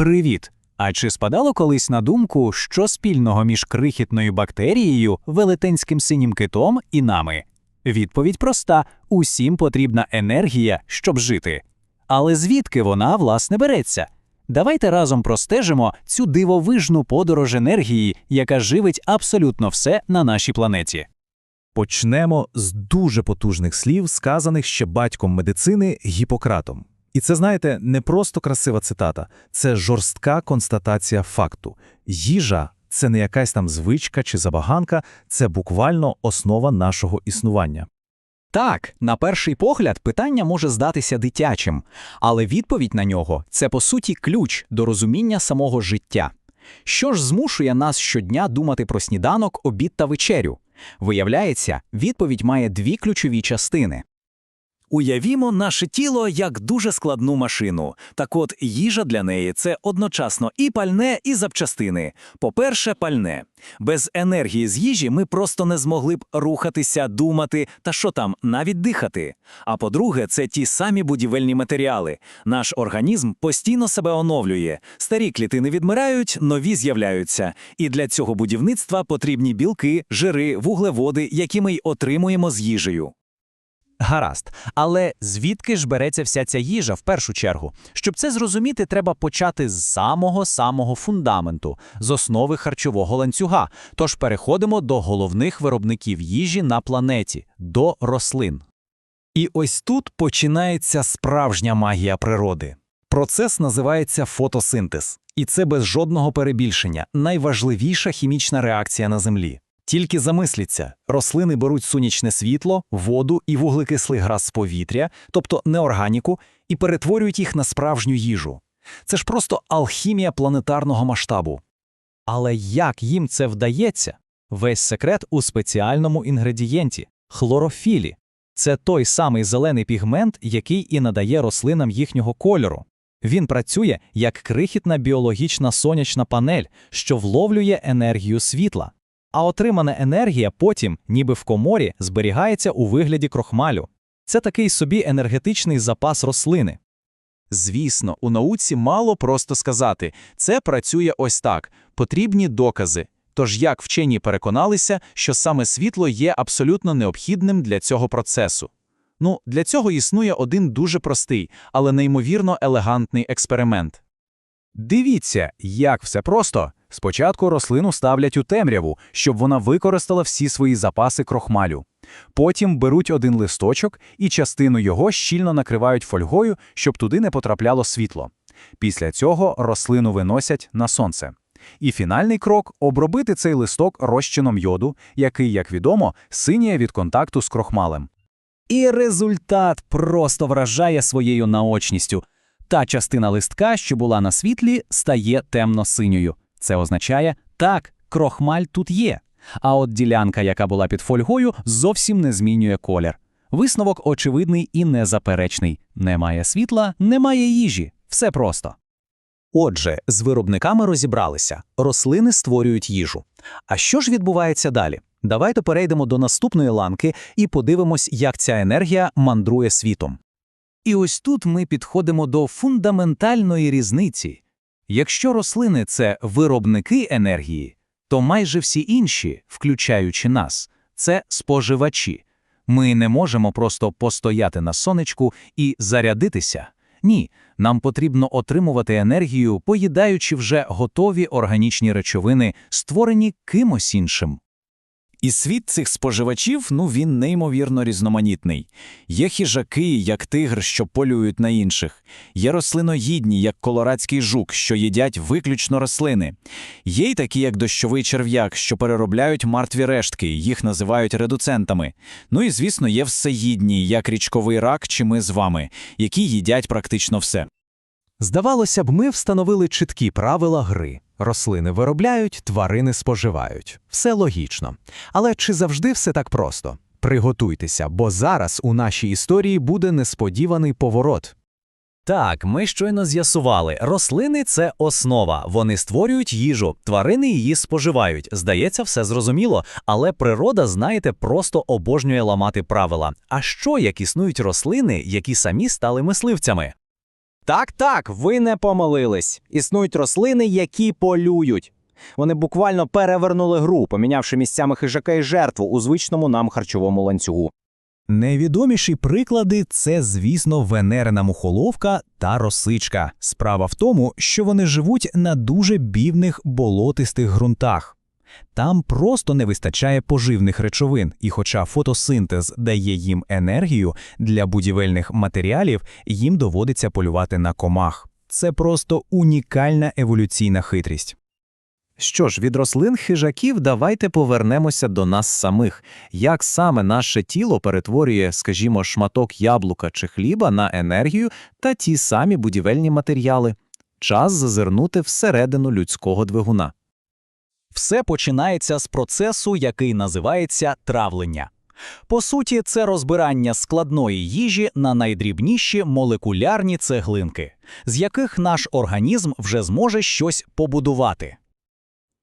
Привіт! А чи спадало колись на думку, що спільного між крихітною бактерією, велетенським синім китом і нами? Відповідь проста: усім потрібна енергія, щоб жити. Але звідки вона, власне, береться? Давайте разом простежимо цю дивовижну подорож енергії, яка живить абсолютно все на нашій планеті. Почнемо з дуже потужних слів, сказаних ще батьком медицини Гіппократом. І це, знаєте, не просто красива цитата, це жорстка констатація факту. Їжа це не якась там звичка чи забаганка, це буквально основа нашого існування. Так, на перший погляд, питання може здатися дитячим, але відповідь на нього це по суті ключ до розуміння самого життя. Що ж змушує нас щодня думати про сніданок, обід та вечерю? Виявляється, відповідь має дві ключові частини. Уявімо наше тіло як дуже складну машину. Так от їжа для неї це одночасно і пальне, і запчастини. По-перше, пальне. Без енергії з їжі ми просто не змогли б рухатися, думати та що там, навіть дихати. А по-друге, це ті самі будівельні матеріали. Наш організм постійно себе оновлює. Старі клітини відмирають, нові з'являються. І для цього будівництва потрібні білки, жири, вуглеводи, які ми й отримуємо з їжею. Гаразд, але звідки ж береться вся ця їжа в першу чергу? Щоб це зрозуміти, треба почати з самого самого фундаменту, з основи харчового ланцюга. Тож переходимо до головних виробників їжі на планеті до рослин. І ось тут починається справжня магія природи. Процес називається фотосинтез, і це без жодного перебільшення найважливіша хімічна реакція на Землі. Тільки замисліться, рослини беруть сонячне світло, воду і вуглекислий газ з повітря, тобто неорганіку, і перетворюють їх на справжню їжу. Це ж просто алхімія планетарного масштабу. Але як їм це вдається? Весь секрет у спеціальному інгредієнті хлорофілі. Це той самий зелений пігмент, який і надає рослинам їхнього кольору. Він працює як крихітна біологічна сонячна панель, що вловлює енергію світла. А отримана енергія потім, ніби в коморі, зберігається у вигляді крохмалю. Це такий собі енергетичний запас рослини. Звісно, у науці мало просто сказати це працює ось так, потрібні докази. Тож як вчені переконалися, що саме світло є абсолютно необхідним для цього процесу. Ну, для цього існує один дуже простий, але неймовірно елегантний експеримент. Дивіться, як все просто. Спочатку рослину ставлять у темряву, щоб вона використала всі свої запаси крохмалю. Потім беруть один листочок і частину його щільно накривають фольгою, щоб туди не потрапляло світло. Після цього рослину виносять на сонце. І фінальний крок обробити цей листок розчином йоду, який, як відомо, синіє від контакту з крохмалем. І результат просто вражає своєю наочністю. Та частина листка, що була на світлі, стає темно-синьою. Це означає, так, крохмаль тут є. А от ділянка, яка була під фольгою, зовсім не змінює колір. Висновок очевидний і незаперечний: немає світла, немає їжі. Все просто. Отже, з виробниками розібралися, рослини створюють їжу. А що ж відбувається далі? Давайте перейдемо до наступної ланки і подивимось, як ця енергія мандрує світом. І ось тут ми підходимо до фундаментальної різниці. Якщо рослини це виробники енергії, то майже всі інші, включаючи нас, це споживачі. Ми не можемо просто постояти на сонечку і зарядитися. Ні, нам потрібно отримувати енергію, поїдаючи вже готові органічні речовини, створені кимось іншим. І світ цих споживачів, ну він неймовірно різноманітний. Є хижаки, як тигр, що полюють на інших, є рослиноїдні, як колорадський жук, що їдять виключно рослини. Є й такі, як дощовий черв'як, що переробляють мертві рештки, їх називають редуцентами. Ну і звісно, є всеїдні, як річковий рак чи ми з вами, які їдять практично все. Здавалося б, ми встановили чіткі правила гри. Рослини виробляють, тварини споживають. Все логічно. Але чи завжди все так просто? Приготуйтеся, бо зараз у нашій історії буде несподіваний поворот. Так, ми щойно з'ясували, рослини це основа, вони створюють їжу, тварини її споживають. Здається, все зрозуміло, але природа, знаєте, просто обожнює ламати правила. А що як існують рослини, які самі стали мисливцями? Так, так, ви не помилились. Існують рослини, які полюють. Вони буквально перевернули гру, помінявши місцями хижака і жертву у звичному нам харчовому ланцюгу. Найвідоміші приклади це, звісно, венерина мухоловка та росичка. Справа в тому, що вони живуть на дуже бівних болотистих ґрунтах. Там просто не вистачає поживних речовин, і хоча фотосинтез дає їм енергію для будівельних матеріалів, їм доводиться полювати на комах. Це просто унікальна еволюційна хитрість. Що ж, від рослин хижаків давайте повернемося до нас самих. Як саме наше тіло перетворює, скажімо, шматок яблука чи хліба на енергію та ті самі будівельні матеріали. Час зазирнути всередину людського двигуна. Все починається з процесу, який називається травлення. По суті, це розбирання складної їжі на найдрібніші молекулярні цеглинки, з яких наш організм вже зможе щось побудувати.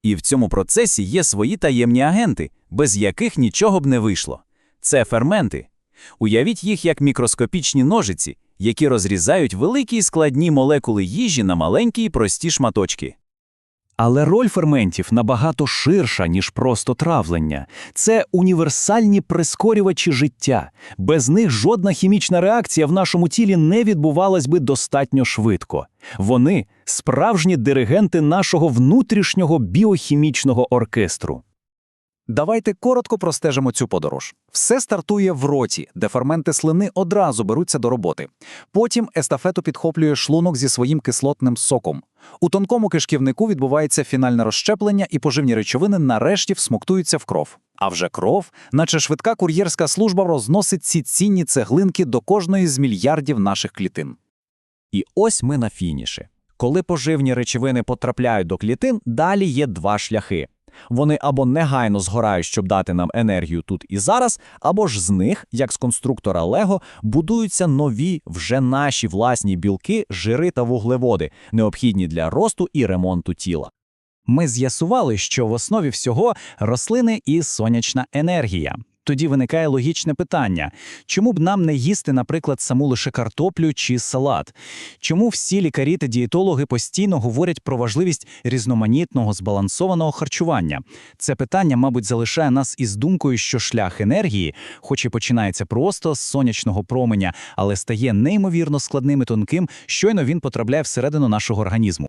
І в цьому процесі є свої таємні агенти, без яких нічого б не вийшло. Це ферменти. Уявіть їх як мікроскопічні ножиці, які розрізають великі й складні молекули їжі на маленькі й прості шматочки. Але роль ферментів набагато ширша, ніж просто травлення. Це універсальні прискорювачі життя. Без них жодна хімічна реакція в нашому тілі не відбувалась би достатньо швидко. Вони справжні диригенти нашого внутрішнього біохімічного оркестру. Давайте коротко простежимо цю подорож. Все стартує в роті, де ферменти слини одразу беруться до роботи. Потім естафету підхоплює шлунок зі своїм кислотним соком. У тонкому кишківнику відбувається фінальне розщеплення, і поживні речовини нарешті всмоктуються в кров. А вже кров, наче швидка кур'єрська служба, розносить ці цінні цеглинки до кожної з мільярдів наших клітин. І ось ми на фініші. Коли поживні речовини потрапляють до клітин, далі є два шляхи. Вони або негайно згорають, щоб дати нам енергію тут і зараз, або ж з них, як з конструктора Лего, будуються нові, вже наші власні білки, жири та вуглеводи, необхідні для росту і ремонту тіла. Ми з'ясували, що в основі всього рослини і сонячна енергія. Тоді виникає логічне питання: чому б нам не їсти, наприклад, саму лише картоплю чи салат? Чому всі лікарі та дієтологи постійно говорять про важливість різноманітного збалансованого харчування? Це питання, мабуть, залишає нас із думкою, що шлях енергії, хоч і починається просто з сонячного променя, але стає неймовірно складним і тонким, щойно він потрапляє всередину нашого організму.